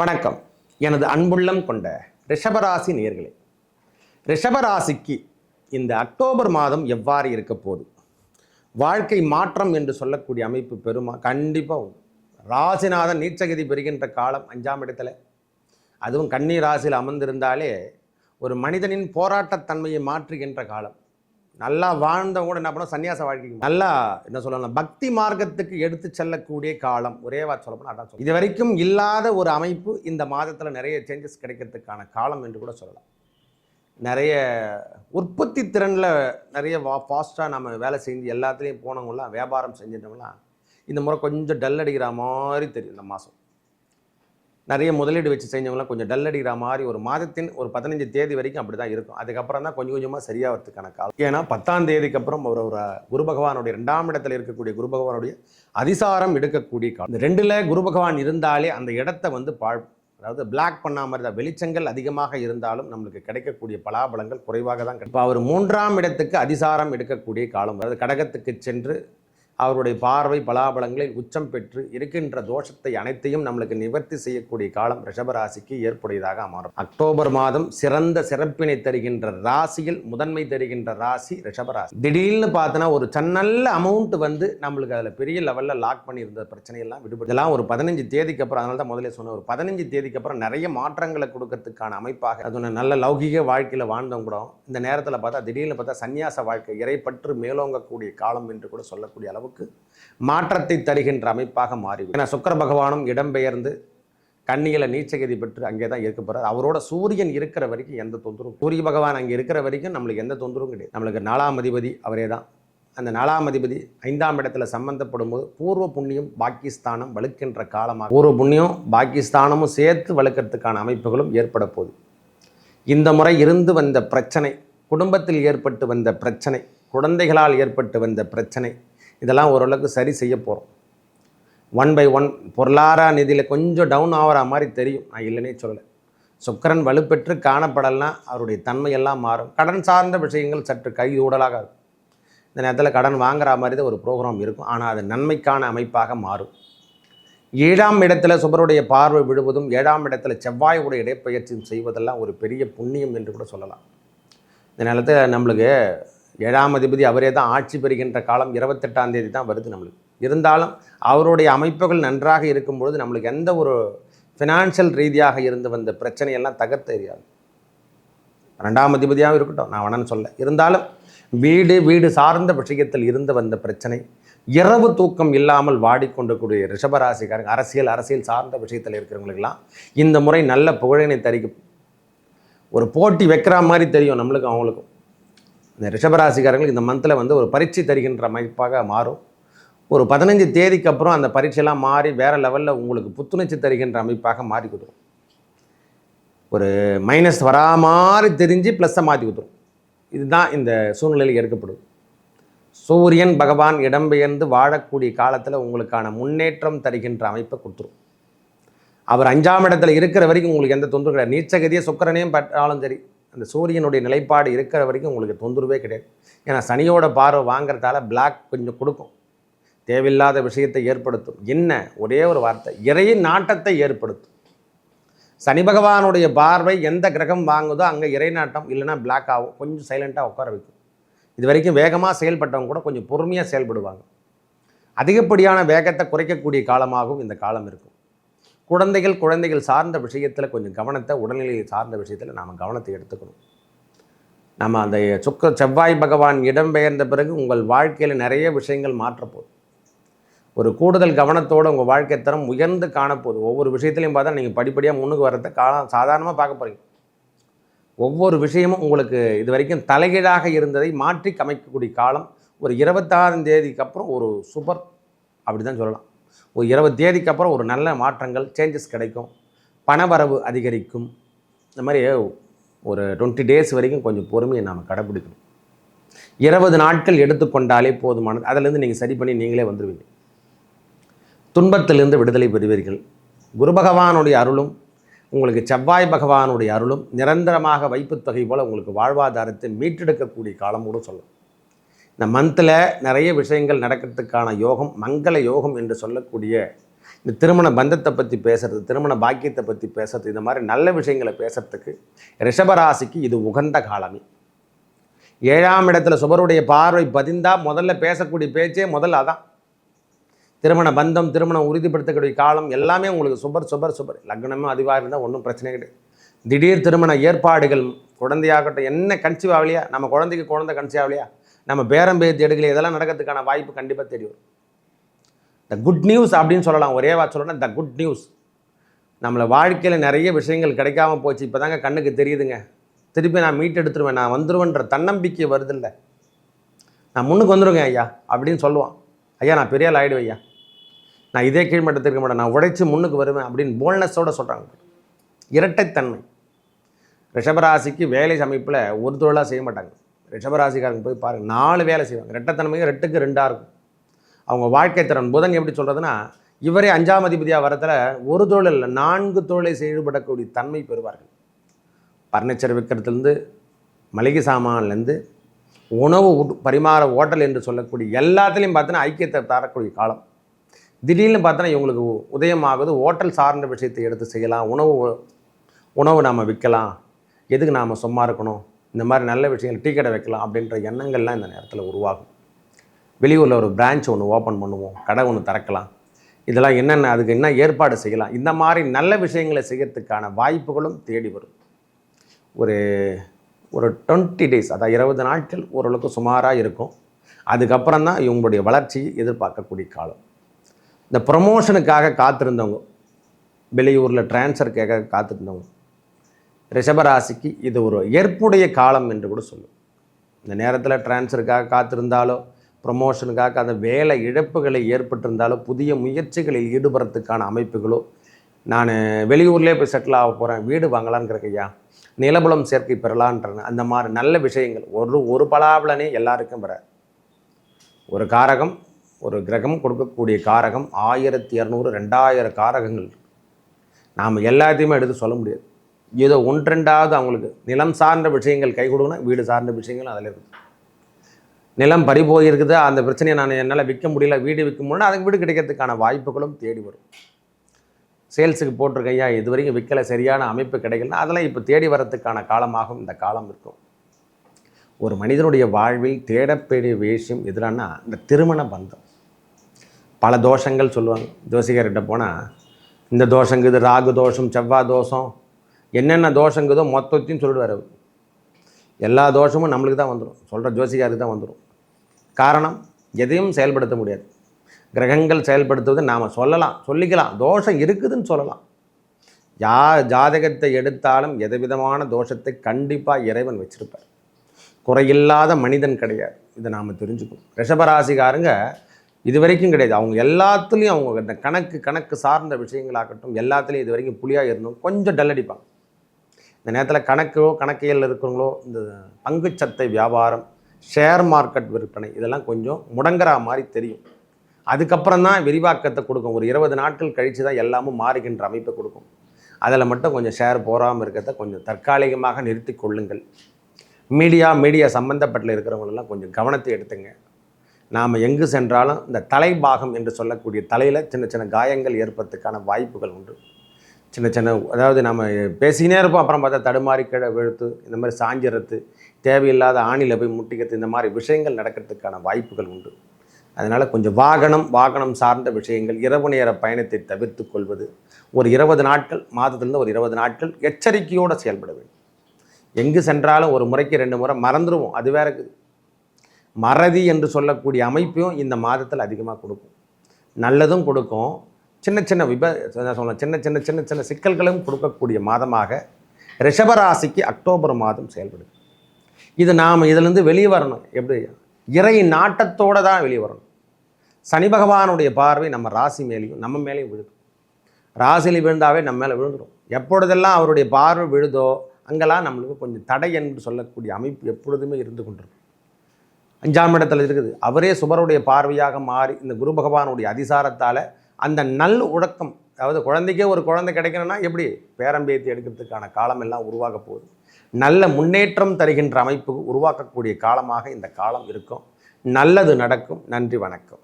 வணக்கம். எனது அன்புள்ளம் கொண்ட ரிஷபராசி நேர்களே ரிஷபராசிக்கு இந்த அக்டோபர் மாதம் எவ்வாறு இருக்க போகுது? வாழ்க்கை மாற்றம் என்று சொல்லக்கூடிய அமைப்பு பெருமா கண்டிப்பாக உண்டு. ராசிநாதன் நீச்சகதி பெறுகின்ற காலம் அஞ்சாம் இடத்துல. அதுவும் கன்னி ராசியில் அமர்ந்திருந்தாலே ஒரு மனிதனின் போராட்டத்தன்மையை மாற்றுகின்ற காலம். நல்லா வாழ்ந்தவங்க கூட என்ன பண்ணுவோம் சன்னியாச வாழ்க்கைக்கு நல்லா என்ன சொல்லலாம்? பக்தி மார்க்கத்துக்கு எடுத்து செல்லக்கூடிய காலம். ஒரே வார்த்தை சொல்ல போனால் அதான் சொல்லலாம் இது வரைக்கும் இல்லாத ஒரு அமைப்பு இந்த மாதத்தில் நிறைய சேஞ்சஸ் கிடைக்கிறதுக்கான காலம் என்று கூட சொல்லலாம். நிறைய உற்பத்தி திறனில் நிறைய வா ஃபாஸ்ட்டாக நம்ம வேலை செஞ்சு எல்லாத்துலேயும் போனவங்களாம் வியாபாரம் செஞ்சிட்டவங்களாம் இந்த முறை கொஞ்சம் டல் அடிக்கிற மாதிரி தெரியும் இந்த மாதம். நிறைய முதலீடு வச்சு செஞ்சவங்களாம் கொஞ்சம் டல் அடிக்கிற மாதிரி ஒரு மாதத்தின் ஒரு பதினஞ்சு தேதி வரைக்கும் அப்படி தான் இருக்கும். அதுக்கப்புறம் தான் கொஞ்சம் கொஞ்சமாக சரியாகிறதுக்கான காலம். ஏன்னா பத்தாம் தேதிக்கு அப்புறம் ஒரு ஒரு குரு பகவானுடைய ரெண்டாம் இடத்துல இருக்கக்கூடிய குரு பகவானுடைய அதிசாரம் எடுக்கக்கூடிய காலம். இந்த ரெண்டில் குரு பகவான் இருந்தாலே அந்த இடத்த வந்து பாழ் அதாவது பிளாக் பண்ண மாதிரி தான் வெளிச்சங்கள் அதிகமாக இருந்தாலும் நம்மளுக்கு கிடைக்கக்கூடிய பலாபலங்கள் குறைவாக தான் கிடைக்கும். இப்போ அவர் மூன்றாம் இடத்துக்கு அதிசாரம் எடுக்கக்கூடிய காலம் அதாவது கடகத்துக்கு சென்று அவருடைய பார்வை பலாபலங்களில் உச்சம் பெற்று இருக்கின்ற தோஷத்தை அனைத்தையும் நம்மளுக்கு நிவர்த்தி செய்யக்கூடிய காலம் ரிஷபராசிக்கு ஏற்புடையதாக அமரும் அக்டோபர் மாதம் சிறந்த சிறப்பினை தருகின்ற ராசியில் முதன்மை தருகின்ற ராசி ரிஷபராசி. திடீர்னு பார்த்தோன்னா ஒரு நல்ல அமௌண்ட் வந்து நம்மளுக்கு அதில் பெரிய லெவலில் லாக் பண்ணியிருந்த பிரச்சனையெல்லாம் விடுபட்டு இதெல்லாம் ஒரு பதினஞ்சு தேதிக்கு அப்புறம் அதனால தான் முதல்ல சொன்னேன் ஒரு பதினஞ்சு தேதிக்கு அப்புறம் நிறைய மாற்றங்களை கொடுக்கறதுக்கான அமைப்பாக அது ஒன்று நல்ல லௌகிக வாழ்க்கையில் வாழ்ந்தவங்க கூட இந்த நேரத்தில் பார்த்தா திடீர்னு பார்த்தா சன்னியாச வாழ்க்கை இறைப்பற்று மேலோங்கக்கூடிய காலம் என்று கூட சொல்லக்கூடிய அளவுக்கு மாற்றத்தை தருகின்ற அமைப்பாக மாறிவிடும். ஏன்னா சுக்கர பகவானும் இடம்பெயர்ந்து கண்ணியில் நீச்சகதி பெற்று அங்கே தான் இருக்க போகிறார் அவரோட சூரியன் இருக்கிற வரைக்கும் எந்த தொந்தரவும் சூரிய பகவான் அங்கே இருக்கிற வரைக்கும் நம்மளுக்கு எந்த தொந்தரவும் கிடையாது. நம்மளுக்கு நாலாம் அதிபதி அவரே தான். அந்த நாலாம் அதிபதி ஐந்தாம் இடத்துல சம்பந்தப்படும் போது பூர்வ புண்ணியம் பாகிஸ்தானம் வலுக்கின்ற காலமாக. பூர்வ புண்ணியம் பாகிஸ்தானமும் சேர்த்து வலுக்கிறதுக்கான அமைப்புகளும் ஏற்பட போகுது. இந்த முறை இருந்து வந்த பிரச்சனை குடும்பத்தில் ஏற்பட்டு வந்த பிரச்சனை குழந்தைகளால் ஏற்பட்டு வந்த பிரச்சனை இதெல்லாம் ஓரளவுக்கு சரி செய்ய போகிறோம் ஒன் பை ஒன் பொருளாதார நிதியில் கொஞ்சம் டவுன் ஆகிற மாதிரி தெரியும். நான் இல்லைன்னே சொல்லலை. சுக்கரன் வலுப்பெற்று காணப்படலாம் அவருடைய தன்மையெல்லாம் மாறும். கடன் சார்ந்த விஷயங்கள் சற்று கை ஊடலாகாது இந்த நேரத்தில் கடன் வாங்குற மாதிரி தான் ஒரு ப்ரோக்ராம் இருக்கும். ஆனால் அது நன்மைக்கான அமைப்பாக மாறும். ஏழாம் இடத்துல சுபருடைய பார்வை விழுவதும் ஏழாம் இடத்துல செவ்வாயுடைய இடைப்பயிற்சியும் செய்வதெல்லாம் ஒரு பெரிய புண்ணியம் என்று கூட சொல்லலாம். இந்த நேரத்தில் நம்மளுக்கு ஏழாம் அதிபதி அவரே தான் ஆட்சி பெறுகின்ற காலம் இருபத்தெட்டாம் தேதி தான் வருது நம்மளுக்கு. இருந்தாலும் அவருடைய அமைப்புகள் நன்றாக இருக்கும் பொழுது நம்மளுக்கு எந்த ஒரு ஃபினான்ஷியல் ரீதியாக இருந்து வந்த பிரச்சனையெல்லாம் தகர்த்து தெரியாது ரெண்டாம் அதிபதியாகவும் இருக்கட்டும் நான் வேணான்னு சொல்ல. இருந்தாலும் வீடு வீடு சார்ந்த விஷயத்தில் இருந்து வந்த பிரச்சனை இரவு தூக்கம் இல்லாமல் வாடிக்கொண்டக்கூடிய ரிஷபராசிக்காரங்க அரசியல் அரசியல் சார்ந்த விஷயத்தில் இருக்கிறவங்களுக்கெல்லாம் இந்த முறை நல்ல புகழினை தரிக்கும். ஒரு போட்டி வைக்கிற மாதிரி தெரியும் நம்மளுக்கும் அவங்களுக்கும். இந்த ரிஷபராசிக்காரங்களுக்கு இந்த மந்தில் வந்து ஒரு பரீட்சை தருகின்ற அமைப்பாக மாறும். ஒரு பதினஞ்சு தேதிக்கு அப்புறம் அந்த பரீட்சையெல்லாம் மாறி வேறு லெவலில் உங்களுக்கு புத்துணர்ச்சி தருகின்ற அமைப்பாக மாறி கொடுக்கும் ஒரு மைனஸ் வரா மாதிரி தெரிஞ்சு ப்ளஸ்ஸை மாற்றி கொடுத்துரும் இதுதான் இந்த சூழ்நிலையில் எடுக்கப்படும் சூரியன் பகவான் இடம்பெயர்ந்து வாழக்கூடிய காலத்தில் உங்களுக்கான முன்னேற்றம் தருகின்ற அமைப்பை கொடுத்துரும். அவர் அஞ்சாம் இடத்துல இருக்கிற வரைக்கும் உங்களுக்கு எந்த தொந்தரவு கிடையாது. நீச்சகதியை சுக்கரனையும் பட்டாலும் சரி அந்த சூரியனுடைய நிலைப்பாடு இருக்கிற வரைக்கும் உங்களுக்கு தொந்தரவே கிடையாது. ஏன்னா சனியோட பார்வை வாங்குறதால பிளாக் கொஞ்சம் கொடுக்கும். தேவையில்லாத விஷயத்தை ஏற்படுத்தும். என்ன? ஒரே ஒரு வார்த்தை. இறையின் நாட்டத்தை ஏற்படுத்தும். சனி பகவானுடைய பார்வை எந்த கிரகம் வாங்குதோ அங்கே இறை நாட்டம் இல்லைன்னா பிளாக் ஆகும். கொஞ்சம் சைலண்ட்டாக உட்கார வைக்கும். இது வரைக்கும் வேகமாக செயல்பட்டவங்க கூட கொஞ்சம் பொறுமையாக செயல்படுவாங்க. அதிகப்படியான வேகத்தை குறைக்கக்கூடிய காலமாகவும் இந்த காலம் இருக்கும். குழந்தைகள் குழந்தைகள் சார்ந்த விஷயத்தில் கொஞ்சம் கவனத்தை உடல்நிலையை சார்ந்த விஷயத்தில் நாம் கவனத்தை எடுத்துக்கணும். நம்ம அந்த சுக்க செவ்வாய் பகவான் இடம்பெயர்ந்த பிறகு உங்கள் வாழ்க்கையில் நிறைய விஷயங்கள் மாற்றப்போகுது. ஒரு கூடுதல் கவனத்தோடு உங்கள் வாழ்க்கை தரம் உயர்ந்து காணப்போகுது. ஒவ்வொரு விஷயத்துலையும் பார்த்தா நீங்கள் படிப்படியாக முன்னுக்கு வரதை காலம் சாதாரணமாக பார்க்க போகிறீங்க ஒவ்வொரு விஷயமும் உங்களுக்கு இது வரைக்கும் தலைகீழாக இருந்ததை மாற்றி கமைக்கக்கூடிய காலம் ஒரு இருபத்தாறாம் தேதிக்கு அப்புறம் ஒரு சூப்பர் அப்படி தான் சொல்லலாம். ஒரு இருபது தேதிக்கு அப்புறம் ஒரு நல்ல மாற்றங்கள் சேஞ்சஸ் கிடைக்கும். பணவரவு அதிகரிக்கும். இந்த மாதிரி ஒரு டுவெண்ட்டி டேஸ் வரைக்கும் கொஞ்சம் பொறுமையை நாம் கடைப்பிடிக்கணும். இருபது நாட்கள் எடுத்துக்கொண்டாலே போதுமானது. அதிலேருந்து நீங்கள் சரி பண்ணி நீங்களே வந்துடுவீங்க துன்பத்திலிருந்து விடுதலை பெறுவீர்கள். குரு பகவானுடைய அருளும் உங்களுக்கு செவ்வாய் பகவானுடைய அருளும் நிரந்தரமாக வைப்புத்தொகை போல் உங்களுக்கு வாழ்வாதாரத்தை மீட்டெடுக்கக்கூடிய காலம் கூட சொல்லலாம். இந்த மந்தில் நிறைய விஷயங்கள் நடக்கிறதுக்கான யோகம் மங்கள யோகம் என்று சொல்லக்கூடிய இந்த திருமண பந்தத்தை பற்றி பேசுறது திருமண பாக்கியத்தை பற்றி பேசுறது இந்த மாதிரி நல்ல விஷயங்களை பேசுறதுக்கு ரிஷபராசிக்கு இது உகந்த காலமே. ஏழாம் இடத்துல சுபருடைய பார்வை பதிந்தால் முதல்ல பேசக்கூடிய பேச்சே முதல்ல அதான். திருமண பந்தம் திருமணம் உறுதிப்படுத்தக்கூடிய காலம் எல்லாமே உங்களுக்கு சுபர் சுபர் சுபர். லக்னமும் அதிவாக இருந்தால் ஒன்றும் பிரச்சனை கிடையாது. திடீர் திருமண ஏற்பாடுகள் குழந்தையாகட்டும் என்ன கன்சீவ் ஆகலையா? நம்ம குழந்தைக்கு குழந்தை கன்சீவ் ஆகலையா? நம்ம பேரம் பேத்தி எடுக்கல இதெல்லாம் நடக்கிறதுக்கான வாய்ப்பு கண்டிப்பாக தெரியும் த குட் நியூஸ் அப்படின்னு சொல்லலாம் ஒரே வா சொல்லணும் த குட் நியூஸ் நம்மளை வாழ்க்கையில் நிறைய விஷயங்கள் கிடைக்காம போச்சு இப்போ தாங்க கண்ணுக்கு தெரியுதுங்க. திருப்பி நான் மீட் எடுத்துருவேன் நான் வந்துருவேன்ற தன்னம்பிக்கை வருதில்ல. நான் முன்னுக்கு வந்துருங்க ஐயா அப்படின்னு சொல்லுவான். ஐயா நான் பெரிய ஆள் ஆகிடுவேன் ஐயா. நான் இதே கீழ்மட்டத்தில் இருக்க மாட்டேன் நான் உடைச்சி முன்னுக்கு வருவேன் அப்படின்னு போல்னஸோட சொல்கிறாங்க இரட்டைத்தன்மை. ரிஷபராசிக்கு வேலை சமைப்பில் ஒரு தொழிலாக செய்ய மாட்டாங்க. ரிஷபராசிக்காரங்க போய் பாருங்கள் நாலு வேலை செய்வாங்க. ரெட்டத்தன்மையும் ரெட்டுக்கு ரெண்டாக இருக்கும். அவங்க வாழ்க்கை திறன். புதன் எப்படி சொல்கிறதுனா இவரே அஞ்சாம் அதிபதியாக வரத்தில் ஒரு தொழில் இல்லை நான்கு தொழிலை செயல்படக்கூடிய தன்மை பெறுவார்கள். பர்னிச்சர் விற்கிறதுலேருந்து மளிகை சாமான்லேருந்து உணவு உட்- பரிமாற ஓட்டல் என்று சொல்லக்கூடிய எல்லாத்துலேயும் பார்த்தோன்னா ஐக்கியத்தை தரக்கூடிய காலம். திடீர்னு பார்த்தோன்னா இவங்களுக்கு உதயமாகுது ஓட்டல் சார்ந்த விஷயத்தை எடுத்து செய்யலாம் உணவு உணவு நாம் விற்கலாம். எதுக்கு நாம் சும்மா இருக்கணும்? இந்த மாதிரி நல்ல விஷயங்கள் டீ கடை வைக்கலாம் அப்படின்ற எண்ணங்கள்லாம் இந்த நேரத்தில் உருவாகும். வெளியூரில் ஒரு பிரான்ச் ஒன்று ஓப்பன் பண்ணுவோம் கடை ஒன்று திறக்கலாம். இதெல்லாம் என்னென்ன அதுக்கு என்ன ஏற்பாடு செய்யலாம்? இந்த மாதிரி நல்ல விஷயங்களை செய்யறதுக்கான வாய்ப்புகளும் தேடி வரும். ஒரு ஒரு டுவெண்ட்டி டேஸ் அதாவது இருபது நாட்கள் ஓரளவுக்கு சுமாராக இருக்கும். அதுக்கப்புறம் தான் இவங்களுடைய வளர்ச்சியை எதிர்பார்க்கக்கூடிய காலம். இந்த ப்ரொமோஷனுக்காக காத்திருந்தவங்க வெளியூரில் ட்ரான்ஸ்ஃபருக்காக காத்திருந்தவங்க ரிஷபராசிக்கு இது ஒரு ஏற்புடைய காலம் என்று கூட சொல்லும். இந்த நேரத்தில் டிரான்ஸ்ஃபருக்காக காத்திருந்தாலோ ப்ரொமோஷனுக்காக அந்த வேலை இழப்புகளை ஏற்பட்டிருந்தாலோ புதிய முயற்சிகளில் ஈடுபடுறதுக்கான அமைப்புகளோ நான் வெளியூர்லேயே போய் செட்டில் ஆக போகிறேன் வீடு வாங்கலான்னு ஐயா. நிலபுலம் சேர்க்கை பெறலான்றேன். அந்த மாதிரி நல்ல விஷயங்கள். ஒரு ஒரு பலாபலனே எல்லாருக்கும் வர ஒரு காரகம் ஒரு கிரகம் கொடுக்கக்கூடிய காரகம் ஆயிரத்தி இரநூறு ரெண்டாயிரம் காரகங்கள். நாம் எல்லாத்தையுமே எடுத்து சொல்ல முடியாது. ஏதோ ஒன்றெண்டாவது அவங்களுக்கு நிலம் சார்ந்த விஷயங்கள் கை கொடுக்கணும் வீடு சார்ந்த விஷயங்கள் அதில் இருக்குது நிலம் பறி போயிருக்குது அந்த பிரச்சனையை நான் என்னால் விற்க முடியல வீடு விற்க முடியல அதுக்கு வீடு கிடைக்கிறதுக்கான வாய்ப்புகளும் தேடி வரும். சேல்ஸுக்கு போட்டிருக்க ஐயா இது வரைக்கும் விற்கல சரியான அமைப்பு கிடைக்கலனா அதெல்லாம் இப்போ தேடி வரத்துக்கான காலமாகவும் இந்த காலம் இருக்கும். ஒரு மனிதனுடைய வாழ்வில் தேடப்பெரிய விஷயம் எதிரானா இந்த திருமண பந்தம். பல தோஷங்கள் சொல்லுவாங்க. ஜோசிகர்கிட்ட போனால் இந்த தோஷங்குது ராகு தோஷம் செவ்வாய் தோஷம் என்னென்ன தோஷங்குதோ மொத்தத்தையும் சொல்லிடுவார் அவர். எல்லா தோஷமும் நம்மளுக்கு தான் வந்துடும் சொல்கிற ஜோசிகாருக்கு தான் வந்துடும் காரணம் எதையும் செயல்படுத்த முடியாது. கிரகங்கள் செயல்படுத்துவது நாம் சொல்லலாம் சொல்லிக்கலாம். தோஷம் இருக்குதுன்னு சொல்லலாம். யா ஜாதகத்தை எடுத்தாலும் எதவிதமான தோஷத்தை கண்டிப்பாக இறைவன் வச்சிருப்பார். குறையில்லாத மனிதன் கிடையாது. இதை நாம் தெரிஞ்சுக்கணும். ரிஷபராசிக்காரங்க இது வரைக்கும் கிடையாது. அவங்க எல்லாத்துலேயும் அவங்க இந்த கணக்கு கணக்கு சார்ந்த விஷயங்களாகட்டும் எல்லாத்துலேயும் இது வரைக்கும் புலியாக இருந்தும் கொஞ்சம் டல் அடிப்பாங்க. இந்த நேரத்தில் கணக்கோ கணக்கியல் இருக்கிறவங்களோ இந்த பங்குச்சத்தை வியாபாரம் ஷேர் மார்க்கெட் விற்பனை இதெல்லாம் கொஞ்சம் முடங்குற மாதிரி தெரியும். அதுக்கப்புறம் தான் விரிவாக்கத்தை கொடுக்கும். ஒரு இருபது நாட்கள் கழித்து தான் எல்லாமும் மாறுகின்ற அமைப்பை கொடுக்கும். அதில் மட்டும் கொஞ்சம் ஷேர் போகாமல் இருக்கிறத கொஞ்சம் தற்காலிகமாக நிறுத்தி கொள்ளுங்கள். மீடியா மீடியா சம்மந்தப்பட்டில் இருக்கிறவங்களெல்லாம் கொஞ்சம் கவனத்தை எடுத்துங்க. நாம் எங்கு சென்றாலும் இந்த தலைபாகம் என்று சொல்லக்கூடிய தலையில் சின்ன சின்ன காயங்கள் ஏற்படுறதுக்கான வாய்ப்புகள் உண்டு. சின்ன சின்ன அதாவது நம்ம பேசினே இருப்போம். அப்புறம் பார்த்தா தடுமாறி கீழே விழுத்து இந்த மாதிரி சாஞ்சிறது தேவையில்லாத ஆணியில் போய் முட்டிக்கிறது இந்த மாதிரி விஷயங்கள் நடக்கிறதுக்கான வாய்ப்புகள் உண்டு. அதனால் கொஞ்சம் வாகனம் வாகனம் சார்ந்த விஷயங்கள் இரவு நேர பயணத்தை தவிர்த்து கொள்வது ஒரு இருபது நாட்கள் மாதத்துலேருந்து ஒரு இருபது நாட்கள் எச்சரிக்கையோடு செயல்பட வேண்டும். எங்கு சென்றாலும் ஒரு முறைக்கு ரெண்டு முறை மறந்துடுவோம் அது வேற இருக்குது. மறதி என்று சொல்லக்கூடிய அமைப்பையும் இந்த மாதத்தில் அதிகமாக கொடுக்கும். நல்லதும் கொடுக்கும். சின்ன சின்ன விப சொல்லலாம் சின்ன சின்ன சின்ன சின்ன சிக்கல்களும் கொடுக்கக்கூடிய மாதமாக ரிஷபராசிக்கு அக்டோபர் மாதம் செயல்படுது. இது நாம் இதிலேருந்து வெளியே வரணும். எப்படி? இறை நாட்டத்தோடு தான் வெளியே வரணும். சனி பகவானுடைய பார்வை நம்ம ராசி மேலேயும் நம்ம மேலேயும் விழுது. ராசியில் விழுந்தாவே நம்ம மேலே விழுந்துடும் எப்பொழுதெல்லாம் அவருடைய பார்வை விழுதோ அங்கெல்லாம் நம்மளுக்கு கொஞ்சம் தடை என்று சொல்லக்கூடிய அமைப்பு எப்பொழுதுமே இருந்து கொண்டிருக்கும். அஞ்சாம் இடத்துல இருக்குது. அவரே சுபருடைய பார்வையாக மாறி இந்த குரு பகவானுடைய அதிசாரத்தால் அந்த நல் உழக்கம் அதாவது குழந்தைக்கே ஒரு குழந்தை கிடைக்கணும்னா எப்படி? பேரம்பேத்தி எடுக்கிறதுக்கான காலம் எல்லாம் உருவாக போகுது. நல்ல முன்னேற்றம் தருகின்ற அமைப்பு உருவாக்கக்கூடிய காலமாக இந்த காலம் இருக்கும். நல்லது நடக்கும். நன்றி வணக்கம்.